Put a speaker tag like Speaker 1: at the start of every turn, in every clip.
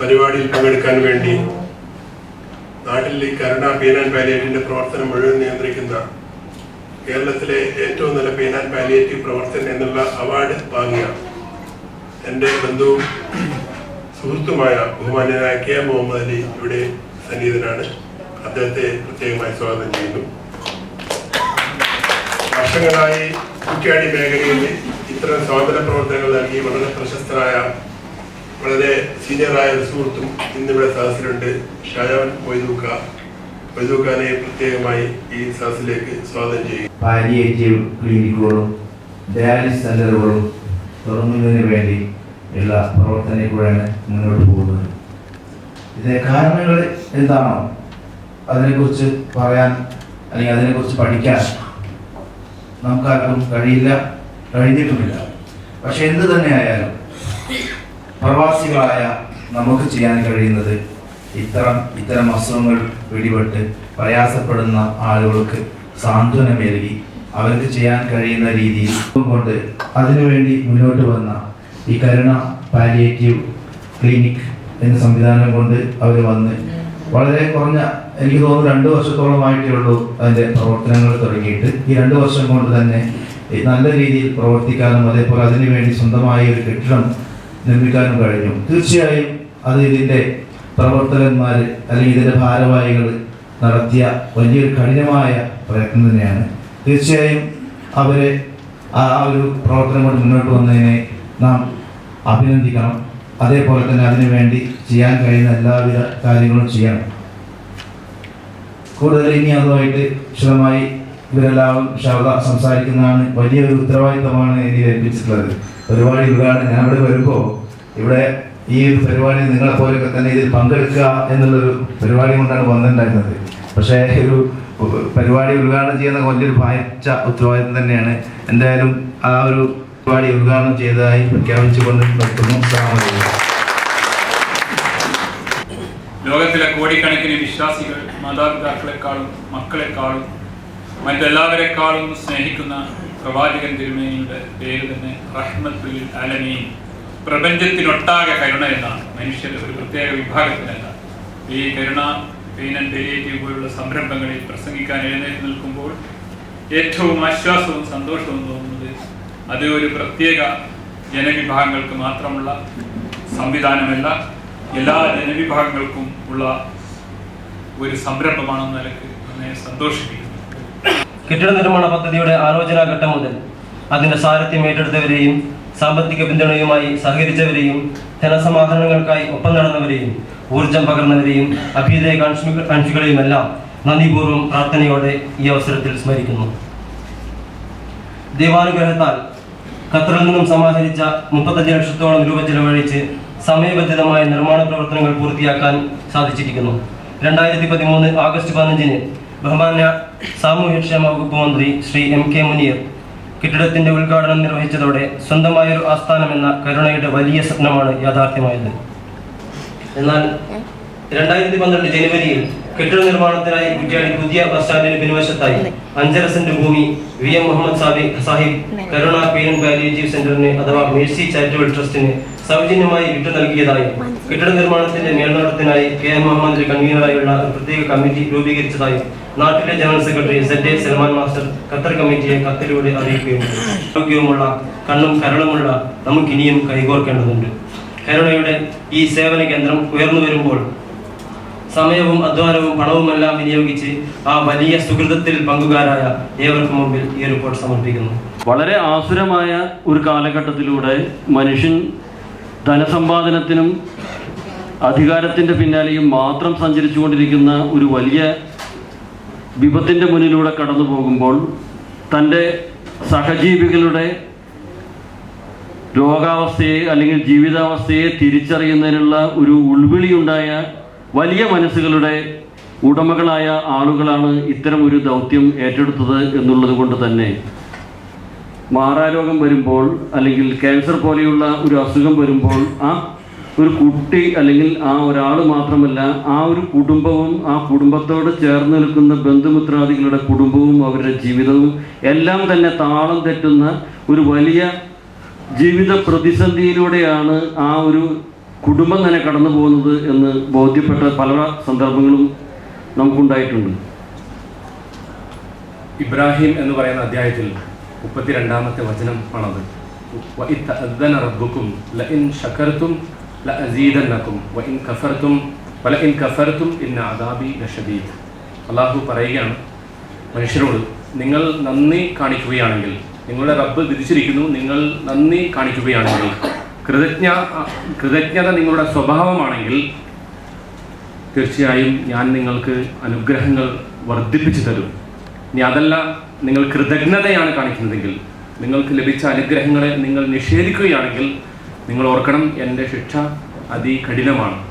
Speaker 1: പരിപാടിയിൽ പങ്കെടുക്കാൻ വേണ്ടി നാട്ടിൽ ഈ കരുണ പീൻ ആൻഡ് പ്രവർത്തനം മുഴുവൻ നിയന്ത്രിക്കുന്ന കേരളത്തിലെ ഏറ്റവും നല്ല പീൻ ആൻഡ് പാലിയേറ്റീവ് പ്രവർത്തനം എന്നുള്ള അവാർഡ് വാങ്ങിയ എന്റെ ബന്ധുവും സുഹൃത്തുമായ ബഹുമാന്യനായ കെ മുഹമ്മദ് അലി ഇവിടെ സന്നിഹിതനാണ്. അദ്ദേഹത്തെ പ്രത്യേകമായി സ്വാഗതം ചെയ്യുന്നു. വർഷങ്ങളായി കുറ്റ്യാടി മേഖലയിൽ ഇത്തരം സ്വാതന്ത്ര്യ പ്രവർത്തനങ്ങൾ നൽകി വളരെ പ്രശസ്തനായ വളരെ സീനിയറായ ഒരു സുഹൃത്തും ഇന്നിവിടെ സദസ്സിലുണ്ട്. ഷാജാൻ മൊയ്തൂക്ക മൊയ്തൂക്കാനെ പ്രത്യേകമായി ഈ സദസ്സിലേക്ക് സ്വാഗതം ചെയ്യും
Speaker 2: പാലിയേറ്റീവ് ക്ലിനിക്കുകളും ഡയാലിസ് സെന്ററുകളും തുറങ്ങുന്നതിന് വേണ്ടി ഉള്ള കൂടെയാണ് മുന്നോട്ട് പോകുന്നത്. ഇതിന്റെ കാരണങ്ങൾ എന്താണോ അതിനെക്കുറിച്ച് പറയാൻ അല്ലെങ്കിൽ അതിനെക്കുറിച്ച് പഠിക്കാൻ നമുക്കാർക്കും കഴിയില്ല കഴിഞ്ഞിട്ടുമില്ല. പക്ഷെ എന്ത് തന്നെയായാലും പ്രവാസികളായ നമുക്ക് ചെയ്യാൻ കഴിയുന്നത് ഇത്തരം ഇത്തരം അസുഖങ്ങൾ പിടിപെട്ട് പ്രയാസപ്പെടുന്ന ആളുകൾക്ക് സാന്ത്വനമേകി അവർക്ക് ചെയ്യാൻ കഴിയുന്ന രീതിയിൽ കൊണ്ട് അതിനുവേണ്ടി മുന്നോട്ട് വന്ന ഈ കരുണ പാലിയേറ്റീവ് ക്ലിനിക് എന്ന സംവിധാനം കൊണ്ട് അവർ വന്ന് വളരെ കുറഞ്ഞ എനിക്ക് തോന്നുന്നു രണ്ട് വർഷത്തോളമായിട്ടേ ഉള്ളൂ അതിന്റെ പ്രവർത്തനങ്ങൾ തുടങ്ങിയിട്ട്. ഈ രണ്ട് വർഷം കൊണ്ട് തന്നെ നല്ല രീതിയിൽ പ്രവർത്തിക്കാനും അതേപോലെ അതിനുവേണ്ടി സ്വന്തമായി ഒരു കെട്ടിടം നിർമ്മിക്കാനും കഴിഞ്ഞു. തീർച്ചയായും അത് ഇതിന്റെ പ്രവർത്തകന്മാർ അല്ലെങ്കിൽ ഇതിന്റെ ഭാരവാഹികൾ നടത്തിയ വലിയൊരു കഠിനമായ പ്രയത്നം തന്നെയാണ്. തീർച്ചയായും അവരെ ആ ഒരു പ്രവർത്തനം കൊണ്ട് മുന്നോട്ട് വന്നതിനെ നാം അഭിനന്ദിക്കണം. അതേപോലെ തന്നെ അതിനുവേണ്ടി ചെയ്യാൻ കഴിയുന്ന എല്ലാവിധ കാര്യങ്ങളും ചെയ്യണം. കൂടുതൽ ഇനി അതുമായിട്ട് വിശദമായി ഇവരെല്ലാവരും ശ്രദ്ധ സംസാരിക്കുന്നതാണ് വലിയൊരു ഉത്തരവാദിത്തമാണ് എനിക്ക് ഏൽപ്പിച്ചിട്ടുള്ളത് പരിപാടി ഇതാണ് ഞാൻ ഇവിടെ വരുമ്പോൾ ഇവിടെ ഈ ഒരു പരിപാടി നിങ്ങളെ പോലെയൊക്കെ തന്നെ ഇതിൽ പങ്കെടുക്കുക എന്നുള്ളൊരു പരിപാടി കൊണ്ടാണ് വന്നിട്ടുണ്ടായിരുന്നത്. പക്ഷേ ഒരു പരിപാടി ഉദ്ഘാടനം ചെയ്യുന്ന വലിയൊരു ഭാരിച്ച ഉത്തരവാദിത്തം തന്നെയാണ്. എന്തായാലും ആ ഒരു പരിപാടി ഉദ്ഘാടനം ചെയ്തതായി പ്രഖ്യാപിച്ചുകൊണ്ട് നിർത്തുന്നു.
Speaker 3: ലോകത്തിലെ കോടിക്കണക്കിന് വിശ്വാസികൾ മാതാപിതാക്കളെക്കാളും മക്കളെക്കാളും മറ്റെല്ലാവരെക്കാളും സ്നേഹിക്കുന്ന പ്രവാചകൻ തിരുമേനിയുടെ പേര് തന്നെ റഹ്മത്തുൽ അലമീൻ. പ്രപഞ്ചത്തിനൊട്ടാകെ കരുണ എന്നാണ്. മനുഷ്യരുടെ ഒരു പ്രത്യേക വിഭാഗത്തിനല്ല. ഈ കരുണ പെയിൻ ആൻഡ് പോലുള്ള സംരംഭങ്ങളിൽ പ്രസംഗിക്കാൻ എഴുന്നേറ്റ് നിൽക്കുമ്പോൾ ഏറ്റവും ആശ്വാസവും സന്തോഷവും തോന്നുന്നത് അത് ഒരു പ്രത്യേക ജനവിഭാഗങ്ങൾക്ക് മാത്രമുള്ള സംവിധാനമല്ല എല്ലാ ജനവിഭാഗങ്ങൾക്കും ഉള്ള ഒരു സംരംഭമാണെന്ന നിലയ്ക്ക് എന്നെ സന്തോഷിപ്പിക്കുന്നു.
Speaker 4: കെട്ടിട നിർമ്മാണ പദ്ധതിയുടെ ആലോചനാ ഘട്ടം മുതൽ അതിന്റെ സാരഥ്യം ഏറ്റെടുത്തവരെയും സാമ്പത്തിക പിന്തുണയുമായി സഹകരിച്ചവരെയും ധനസമാഹരണങ്ങൾക്കായി ഒപ്പം നടന്നവരെയും ഊർജം പകർന്നവരെയും അഭ്യുദയ എല്ലാം നന്ദിപൂർവം പ്രാർത്ഥനയോടെ ഈ അവസരത്തിൽ സ്മരിക്കുന്നു. ദൈവാനുഗ്രഹത്താൽ ഖത്തറിൽ നിന്നും സമാഹരിച്ച മുപ്പത്തഞ്ച് ലക്ഷത്തോളം രൂപ ചെലവഴിച്ച് സമയബന്ധിതമായ നിർമ്മാണ പ്രവർത്തനങ്ങൾ പൂർത്തിയാക്കാൻ സാധിച്ചിരിക്കുന്നു. രണ്ടായിരത്തി പതിമൂന്ന് ആഗസ്റ്റ് പതിനഞ്ചിന് ബഹുമാന്യ സാമൂഹ്യക്ഷേമ വകുപ്പ് മന്ത്രി ശ്രീ എം കെ മുനീർ കെട്ടിടത്തിന്റെ ഉദ്ഘാടനം നിർവഹിച്ചതോടെ സ്വന്തമായൊരു ആസ്ഥാനം എന്ന കരുണയുടെ വലിയ സ്വപ്നമാണ് യാഥാർത്ഥ്യമായത്. എന്നാൽ രണ്ടായിരത്തി പന്ത്രണ്ട് ജനുവരിയിൽ കെട്ടിട നിർമ്മാണത്തിനായി കുറ്റ്യാടി പുതിയ ബസ് സ്റ്റാൻഡിന് പിൻവശത്തായി അഞ്ചര സെന്റ് ഭൂമി V M Muhammad Sabi Sahib Karuna pain palliative സെന്ററിന് അഥവാ മേഴ്സി ചാരിറ്റബിൾ ട്രസ്റ്റിന് സൗജന്യമായി വിട്ടു നൽകിയതായും കെട്ടിട നിർമ്മാണത്തിന്റെ മേൽനോട്ടത്തിനായി കെ എം മുഹമ്മദ് കൺവീനറായുള്ള ഒരു പ്രത്യേക കമ്മിറ്റി രൂപീകരിച്ചതായും നാട്ടിലെ general secretary Z A Salman master Qatar കമ്മിറ്റിയെ കത്തിലൂടെ അറിയിക്കുകയുണ്ട് ആരോഗ്യവുമുള്ള കണ്ണും കരളുമുള്ള നമുക്കിനിയും കൈകോർക്കേണ്ടതുണ്ട്. കരുണയുടെ ഈ സേവന കേന്ദ്രം ഉയർന്നു വരുമ്പോൾ സമയവും അധ്വാനവും പണവുമെല്ലാം വിനിയോഗിച്ച് ആ വലിയ സുഹൃതത്തിൽ പങ്കുകാരായ ഏവർക്കും മുമ്പിൽ ഈ റിപ്പോർട്ട് സമർപ്പിക്കുന്നു.
Speaker 5: വളരെ ആസുരമായ ഒരു കാലഘട്ടത്തിലൂടെ മനുഷ്യൻ ധനസമ്പാദനത്തിനും അധികാരത്തിന്റെ പിന്നാലെയും മാത്രം സഞ്ചരിച്ചുകൊണ്ടിരിക്കുന്ന ഒരു വലിയ വിപത്തിന്റെ മുന്നിലൂടെ കടന്നു പോകുമ്പോൾ തന്റെ സഹജീവികളുടെ രോഗാവസ്ഥയെ അല്ലെങ്കിൽ ജീവിതാവസ്ഥയെ തിരിച്ചറിയുന്നതിനുള്ള ഒരു ഉൾവിളിയുണ്ടായ വലിയ മനസ്സുകളുടെ ഉടമകളായ ആളുകളാണ് ഇത്തരം ഒരു ദൗത്യം ഏറ്റെടുത്തത് എന്നുള്ളത് കൊണ്ട് തന്നെ. മാറാരോഗം വരുമ്പോൾ അല്ലെങ്കിൽ ക്യാൻസർ പോലെയുള്ള ഒരു അസുഖം വരുമ്പോൾ ആ ഒരു കുട്ടി അല്ലെങ്കിൽ ആ ഒരാൾ മാത്രമല്ല ആ ഒരു കുടുംബവും ആ കുടുംബത്തോട് ചേർന്ന് നിൽക്കുന്ന ബന്ധുമിത്രാദികളുടെ കുടുംബവും അവരുടെ ജീവിതവും എല്ലാം തന്നെ താളം തെറ്റുന്ന ഒരു വലിയ ജീവിത പ്രതിസന്ധിയിലൂടെയാണ് ആ ഒരു കുടുംബം തന്നെ കടന്നു പോകുന്നത് എന്ന് ബോധ്യപ്പെട്ട പല സന്ദർഭങ്ങളും നമുക്കുണ്ടായിട്ടുണ്ട്.
Speaker 6: ഇബ്രാഹിം എന്ന് പറയുന്ന അധ്യായത്തിൽ മുപ്പത്തിരണ്ടാമത്തെ വചനം ആണത്. റബ്ബുക്കും കഫർത്തും കഫർത്തും അദാബി അള്ളാഹു പറയുകയാണ് മനുഷ്യരോട് നിങ്ങൾ നന്ദി കാണിക്കുകയാണെങ്കിൽ നിങ്ങളുടെ റബ്ബ് വിധിച്ചിരിക്കുന്നു നിങ്ങൾ നന്ദി കാണിക്കുകയാണെങ്കിൽ കൃതജ്ഞ കൃതജ്ഞത നിങ്ങളുടെ സ്വഭാവമാണെങ്കിൽ തീർച്ചയായും ഞാൻ നിങ്ങൾക്ക് അനുഗ്രഹങ്ങൾ വർദ്ധിപ്പിച്ചു തരും. ഇനി അതല്ല നിങ്ങൾ കൃതജ്ഞതയാണ് കാണിക്കുന്നതെങ്കിൽ നിങ്ങൾക്ക് ലഭിച്ച അനുഗ്രഹങ്ങളെ നിങ്ങൾ നിഷേധിക്കുകയാണെങ്കിൽ നിങ്ങൾ ഓർക്കണം എന്റെ ശിക്ഷ അതികഠിനമാണ്.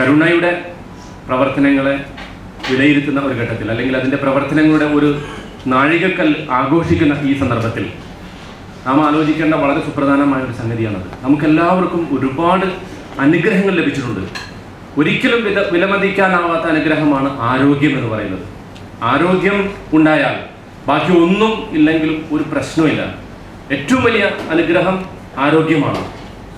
Speaker 6: കരുണയുടെ പ്രവർത്തനങ്ങളെ വിലയിരുത്തുന്ന ഒരു ഘട്ടത്തിൽ അല്ലെങ്കിൽ അതിന്റെ പ്രവർത്തനങ്ങളുടെ ഒരു നാഴികക്കൽ ആഘോഷിക്കുന്ന ഈ സന്ദർഭത്തിൽ നാം ആലോചിക്കേണ്ട വളരെ സുപ്രധാനമായ ഒരു സംഗതിയാണത്. നമുക്കെല്ലാവർക്കും ഒരുപാട് അനുഗ്രഹങ്ങൾ ലഭിച്ചിട്ടുണ്ട്. ഒരിക്കലും വില വിലമതിക്കാനാവാത്ത അനുഗ്രഹമാണ് ആരോഗ്യം എന്ന് പറയുന്നത്. ആരോഗ്യം ഉണ്ടായാൽ ബാക്കി ഒന്നും ഇല്ലെങ്കിലും ഒരു പ്രശ്നമില്ല ഏറ്റവും വലിയ അനുഗ്രഹം ആരോഗ്യമാണ്.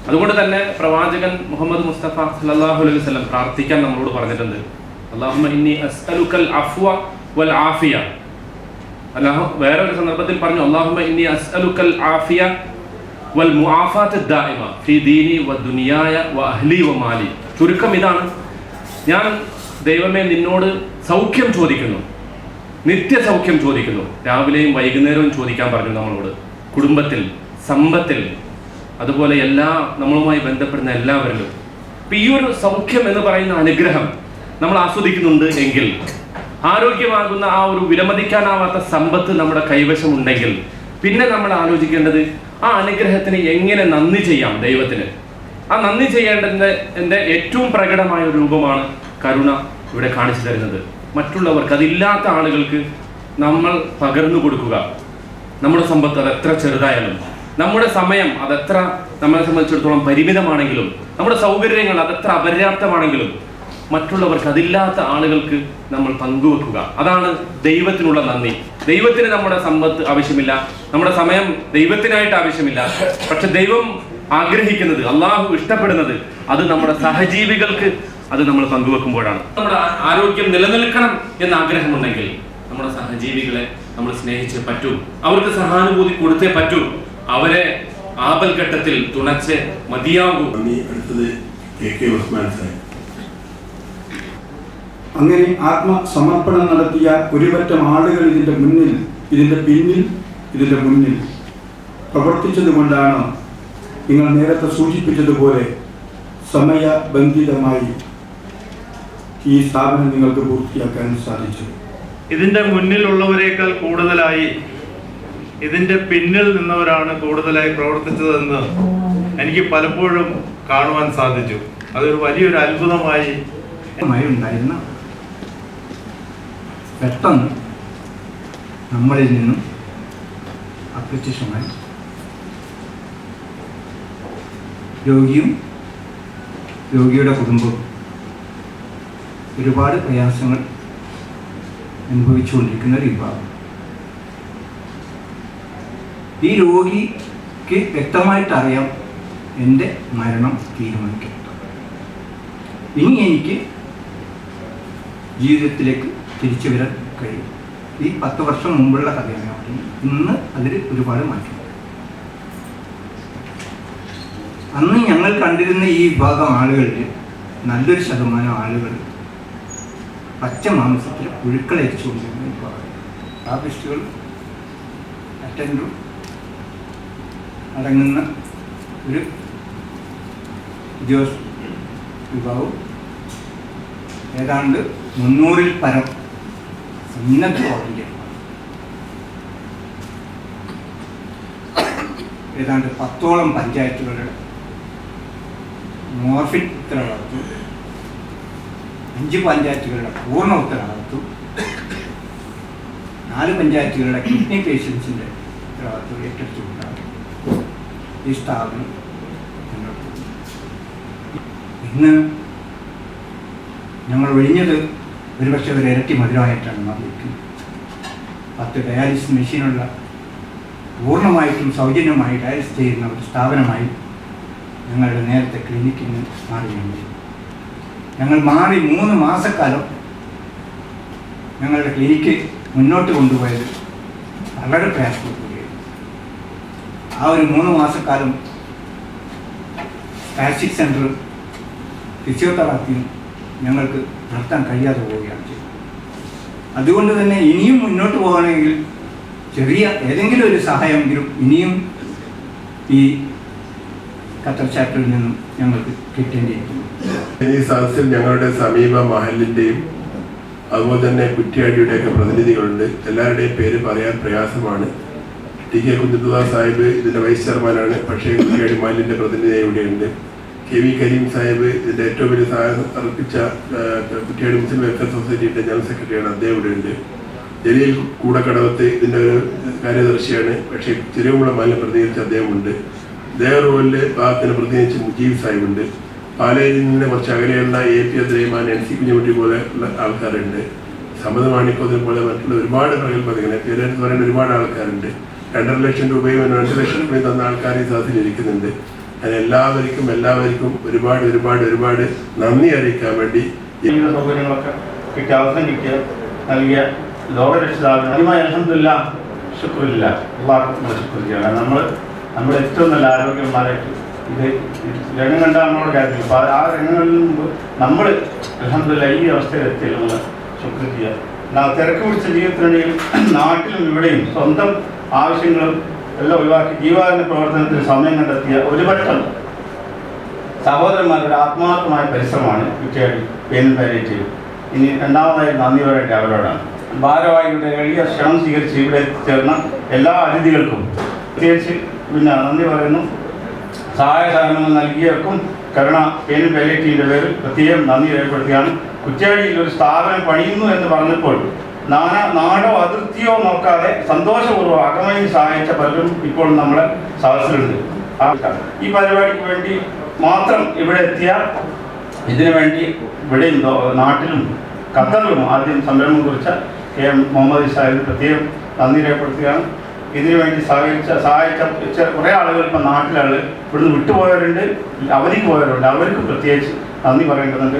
Speaker 6: അതുകൊണ്ട് തന്നെ പ്രവാചകൻ മുഹമ്മദ് മുസ്തഫ സല്ലല്ലാഹു അലൈഹി വസല്ലം പ്രാർത്ഥിക്കാൻ നമ്മളോട് പറഞ്ഞിട്ടുണ്ട്. വൽ ആഫിയ. അല്ലാഹു വേറെ ഒരു സന്ദർഭത്തിൽ പറഞ്ഞു ഇന്നി അസ്അലുക്കൽ ആഫിയ വൽ മുആഫാത്ത് ദായിമ ഫി ദീനി വ ദുനിയായ വ അഹ്ലി വ മാലി. ചുരുക്കം ഇതാണ്. ഞാൻ ദൈവമേ നിന്നോട് സൗഖ്യം ചോദിക്കുന്നു. നിത്യസൗഖ്യം ചോദിക്കുന്നു. രാവിലെയും വൈകുന്നേരവും ചോദിക്കാൻ പറഞ്ഞു നമ്മളോട്. കുടുംബത്തിൽ സമ്പത്തിൽ അതുപോലെ എല്ലാ നമ്മളുമായി ബന്ധപ്പെടുന്ന എല്ലാവരിലും. അപ്പൊ ഈ ഒരു സൗഖ്യം എന്ന് പറയുന്ന അനുഗ്രഹം നമ്മൾ ആസ്വദിക്കുന്നുണ്ട് എങ്കിൽ ആരോഗ്യമാകുന്ന ആ ഒരു വിലമതിക്കാനാവാത്ത സമ്പത്ത് നമ്മുടെ കൈവശം ഉണ്ടെങ്കിൽ പിന്നെ നമ്മൾ ആലോചിക്കേണ്ടത് ആ അനുഗ്രഹത്തിന് എങ്ങനെ നന്ദി ചെയ്യാം ദൈവത്തിന്? ആ നന്ദി ചെയ്യേണ്ടതിന്റെ എന്റെ ഏറ്റവും പ്രകടമായ ഒരു രൂപമാണ് കരുണ ഇവിടെ കാണിച്ചു തരുന്നത്. മറ്റുള്ളവർക്ക് അതില്ലാത്ത ആളുകൾക്ക് നമ്മൾ പകർന്നു കൊടുക്കുക. നമ്മുടെ സമ്പത്ത് അത് എത്ര ചെറുതായാലും നമ്മുടെ സമയം അതെത്ര നമ്മളെ സംബന്ധിച്ചിടത്തോളം പരിമിതമാണെങ്കിലും നമ്മുടെ സൗകര്യങ്ങൾ അതെത്ര അപര്യാപ്തമാണെങ്കിലും മറ്റുള്ളവർക്ക് അതില്ലാത്ത ആളുകൾക്ക് നമ്മൾ പങ്കുവെക്കുക. അതാണ് ദൈവത്തിനുള്ള നന്ദി. ദൈവത്തിന് നമ്മുടെ സമ്പത്ത് ആവശ്യമില്ല നമ്മുടെ സമയം ദൈവത്തിനായിട്ട് ആവശ്യമില്ല. പക്ഷെ ദൈവം ആഗ്രഹിക്കുന്നത് അള്ളാഹു ഇഷ്ടപ്പെടുന്നത് അത് നമ്മുടെ സഹജീവികൾക്ക് അത് നമ്മൾ പങ്കുവെക്കുമ്പോഴാണ്. നമ്മുടെ ആരോഗ്യം നിലനിൽക്കണം എന്ന ആഗ്രഹമുണ്ടെങ്കിൽ നമ്മുടെ സഹജീവികളെ നമ്മൾ സ്നേഹിച്ച് പറ്റൂ. അവർക്ക് സഹാനുഭൂതി കൊടുത്തേ പറ്റൂ. അവരെ ആപൽഘട്ടത്തിൽ തുണച്ച് മതിയാകൂ.
Speaker 1: നന്ദി അടുത്തത് കെ കെ ഉസ്മാൻ സാഹിബ്
Speaker 7: അങ്ങനെ ആത്മസമർപ്പണം നടത്തിയ ഒരുപറ്റം ആളുകൾ ഇതിന്റെ മുന്നിൽ ഇതിന്റെ പിന്നിൽ ഇതിന്റെ മുന്നിൽ പ്രവർത്തിച്ചതുകൊണ്ടാണ് നിങ്ങൾ നേരത്തെ സൂചിപ്പിച്ചതുപോലെ സമയബന്ധിതമായി ഈ സ്ഥാപനം നിങ്ങൾക്ക് പൂർത്തിയാക്കാൻ സാധിച്ചു.
Speaker 8: ഇതിന്റെ മുന്നിലുള്ളവരെക്കാൾ കൂടുതലായി ഇതിന്റെ പിന്നിൽ നിന്നവരാണ് കൂടുതലായി പ്രവർത്തിച്ചതെന്ന് എനിക്ക് പലപ്പോഴും കാണുവാൻ സാധിച്ചു. അതൊരു വലിയൊരു അത്ഭുതമായി
Speaker 7: ഉണ്ടായിരുന്ന പെട്ടെന്ന് നമ്മളിൽ നിന്നും അപ്രത്യക്ഷമായി രോഗിയും രോഗിയുടെ കുടുംബവും ഒരുപാട് പ്രയാസങ്ങൾ അനുഭവിച്ചുകൊണ്ടിരിക്കുന്ന ഒരു വിഭാഗം. ഈ രോഗിക്ക് വ്യക്തമായിട്ട് അറിയാം എന്റെ മരണം തീരുമാനിക്കും ഇനി എനിക്ക് ജീവിതത്തിലേക്ക് തിരിച്ചു വരാൻ കഴിയും. ഈ പത്ത് വർഷം മുമ്പുള്ള കഥയാണ്. ഇന്ന് അതിൽ ഒരുപാട് മാറ്റം. അന്ന് ഞങ്ങൾ കണ്ടിരുന്ന ഈ വിഭാഗം ആളുകളിൽ നല്ലൊരു ശതമാനം ആളുകൾ പച്ച മാംസത്തിൽ പുഴുക്കളരിച്ചുകൊണ്ടിരുന്ന ആ ആർട്ടിസ്റ്റുകൾ അറ്റൻഡും അടങ്ങുന്ന ഒരു ഉദ്യോഗസ്ഥ വിഭാഗവും ഏതാണ്ട് മുന്നൂറിൽ പരം സന്നദ്ധ വോളണ്ടിയർമാർ ഏതാണ്ട് പത്തോളം പഞ്ചായത്തുകളുടെ മോർഫിൻ ഉത്തരവാദിത്വം അഞ്ച് പഞ്ചായത്തുകളുടെ പൂർണ ഉത്തരവാദിത്വം നാല് പഞ്ചായത്തുകളുടെ കിഡ്നി പേഷ്യൻസിന്റെ ഉത്തരവാദിത്വം ഏറ്റെടുത്തുകൊണ്ടാണ് ഈ സ്ഥാപനം. ഇന്ന് ഞങ്ങൾ ഒഴിഞ്ഞത് ഒരുപക്ഷെ ഒരു ഇരട്ടി മധുരമായിട്ടാണ് മാറിയിരിക്കുന്നത് പത്ത് ഡയാലിസിസ് മെഷീനുള്ള പൂർണമായിട്ടും സൗജന്യമായി ഡയാലിസിസ് ചെയ്യുന്ന ഒരു സ്ഥാപനമായി
Speaker 9: ഞങ്ങളുടെ നേരത്തെ ക്ലിനിക്കിന് മാറി വേണ്ടി ഞങ്ങൾ മാറി മൂന്ന് മാസക്കാലം ഞങ്ങളുടെ ക്ലിനിക്ക് മുന്നോട്ട് കൊണ്ടുപോയത് വളരെ പ്രയാസപ്പെട്ടുകയായിരുന്നു ആ ഒരു മൂന്ന് മാസക്കാലം പാസ്റ്റിക് സെന്റർ ഫിസിയോതെറാപ്പിയും ഞങ്ങൾക്ക് നടത്താൻ കഴിയാതെ പോവുകയാണ് ചെയ്തത്. അതുകൊണ്ട് തന്നെ ഇനിയും മുന്നോട്ട് പോകണമെങ്കിൽ ചെറിയ ഏതെങ്കിലും ഒരു സഹായമെങ്കിലും ഇനിയും ഈ ഖത്തർ ചാപ്റ്ററിൽ നിന്നും ഞങ്ങൾക്ക് കിട്ടേണ്ടിയിരിക്കുന്നു.
Speaker 1: ഈ സദസ്സിൽ ഞങ്ങളുടെ സമീപ മഹലിന്റെയും അതുപോലെ തന്നെ കുറ്റ്യാടിയുടെയൊക്കെ പ്രതിനിധികളുണ്ട്. എല്ലാവരുടെയും പേര് പറയാൻ പ്രയാസമാണ്. ടി കെ കുഞ്ഞിത്തുള്ള സാഹിബ് ഇതിന്റെ വൈസ് ചെയർമാനാണ്. പക്ഷേ കുറ്റിയാടി മഹലിന്റെ പ്രതിനിധി ഇവിടെയുണ്ട്. കെ വി കരീം സാഹിബ് ഇതിന്റെ ഏറ്റവും വലിയ സഹായം അർപ്പിച്ച കുറ്റിയാടി മുസ്ലിം വെൽഫെയർ സൊസൈറ്റിയുടെ ജനറൽ സെക്രട്ടറിയാണ്. അദ്ദേഹം ഇവിടെയുണ്ട്. ജലീൽ കൂടക്കടവത്ത് ഇതിന്റെ ഒരു കാര്യദർശിയാണ്. പക്ഷേ ചെറിയകുളം മഹലിനെ പ്രതിനിധിച്ച് അദ്ദേഹമുണ്ട് ദേവറോലിലെ ഭാഗത്തിന് പ്രതിനിധിച്ച് മുജീബ് സാഹിബുണ്ട് നിന്ന് കുറച്ച് അകലെയുള്ള A P Abdurahiman N C Kunhikutty പോലെ ഉള്ള ആൾക്കാരുണ്ട്. സമ്മത മാണിക്കോതിനെ പോലെ മറ്റുള്ള ഒരുപാട് പ്രഗത്ഭതകളെ പേരെന്ന് പറയുന്ന ഒരുപാട് ആൾക്കാരുണ്ട്. രണ്ടര ലക്ഷം രൂപയും രണ്ട് ലക്ഷം രൂപയും തന്ന ആൾക്കാർ ഈ സദസ്സിൽ ഇരിക്കുന്നുണ്ട്. അതിന് എല്ലാവർക്കും എല്ലാവർക്കും ഒരുപാട് ഒരുപാട് ഒരുപാട് നന്ദി അറിയിക്കാൻ വേണ്ടി
Speaker 10: ജീവിത സൗകര്യങ്ങളൊക്കെ കിട്ടിയ അവസരം കിട്ടിയ നൽകിയ ലോകരക്ഷിതാവിന് ശുക്രില്ല. എല്ലാവർക്കും ശുക്രിയാണ് നമ്മൾ നമ്മുടെ ഏറ്റവും നല്ല ആരോഗ്യന്മാരായിട്ട് ഇത് രംഗം കണ്ടാൽ നമ്മളോട് കാര്യമില്ല. അപ്പോൾ ആ രംഗങ്ങളിൽ മുമ്പ് നമ്മൾ അലഹമില്ല ഈ അവസ്ഥയിൽ നമ്മൾ ശുക്രിയ ചെയ്യുക തിരക്ക് പിടിച്ച ജീവിതത്തിനിടയിൽ നാട്ടിലും ഇവിടെയും സ്വന്തം ആവശ്യങ്ങളും എല്ലാം ഒഴിവാക്കി ജീവകാരുണ്യ പ്രവർത്തനത്തിന് സമയം കണ്ടെത്തിയ ഒരു വട്ടം സഹോദരന്മാരുടെ ആത്മാർത്ഥമായ പരിശ്രമമാണ് കുറ്റിയാടി പേനും പാലിയേറ്റീവ് ഇനി രണ്ടാമതായി നന്ദി പറയട്ടെ അവരോടാണ്. ഭാരവാഹിയുടെ എളിയ ക്ഷണം സ്വീകരിച്ച് ഇവിടെ ചേർന്ന എല്ലാ അതിഥികൾക്കും പ്രത്യേകിച്ച് പിന്നെ നന്ദി പറയുന്നു. സഹായ സഹകരണങ്ങൾ നൽകിയവർക്കും കരുണ പേനും പാലിയേറ്റീവിന്റെ പേരിൽ പ്രത്യേകം നന്ദി രേഖപ്പെടുത്തുകയാണ്. കുറ്റ്യാടിയിൽ ഒരു സ്ഥാപനം പണിയുന്നു എന്ന് പറഞ്ഞപ്പോൾ നാനാ നാടോ അതിർത്തിയോ നോക്കാതെ സന്തോഷപൂർവം അകമയിൽ സഹായിച്ച പലരും ഇപ്പോൾ നമ്മുടെ സദസ്സിലുണ്ട്. ഈ പരിപാടിക്ക് വേണ്ടി മാത്രം ഇവിടെ എത്തിയ ഇതിനു വേണ്ടി ഇവിടെയും നാട്ടിലും ഖത്തറിലും ആദ്യം സംരംഭം കുറിച്ച കെ എം മുഹമ്മദ് സാഹിബ് പ്രത്യേകം നന്ദി രേഖപ്പെടുത്തുകയാണ്. ഇതിനു വേണ്ടി സഹകരിച്ച സഹായിച്ച ചെ- കുറേ ആളുകൾ ഇപ്പം നാട്ടിലാണ്. ഇവിടുന്ന് വിട്ടുപോയവരുണ്ട് അവധിക്ക് പോയവരുണ്ട്. അവർക്ക് പ്രത്യേകിച്ച് നന്ദി പറയേണ്ടതുണ്ട്.